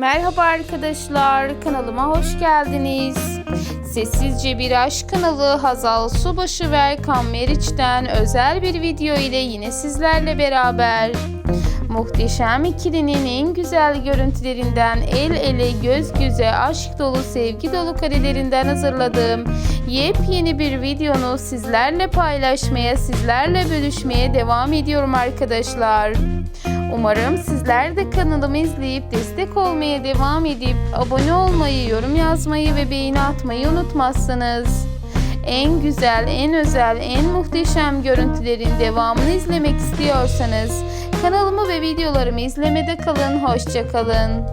Merhaba arkadaşlar, kanalıma hoş geldiniz. Sessizce Bir Aşk kanalı Hazal Subaşı ve Erkan Meriç'ten özel bir video ile yine sizlerle beraber. Muhteşem ikilinin en güzel görüntülerinden el ele göz göze aşk dolu sevgi dolu karelerinden hazırladığım yepyeni bir videonu sizlerle paylaşmaya sizlerle bölüşmeye devam ediyorum arkadaşlar. Umarım sizler de kanalımı izleyip destek olmaya devam edip abone olmayı, yorum yazmayı ve beğeni atmayı unutmazsınız. En güzel, en özel, en muhteşem görüntülerin devamını izlemek istiyorsanız kanalımı ve videolarımı izlemede kalın. Hoşçakalın.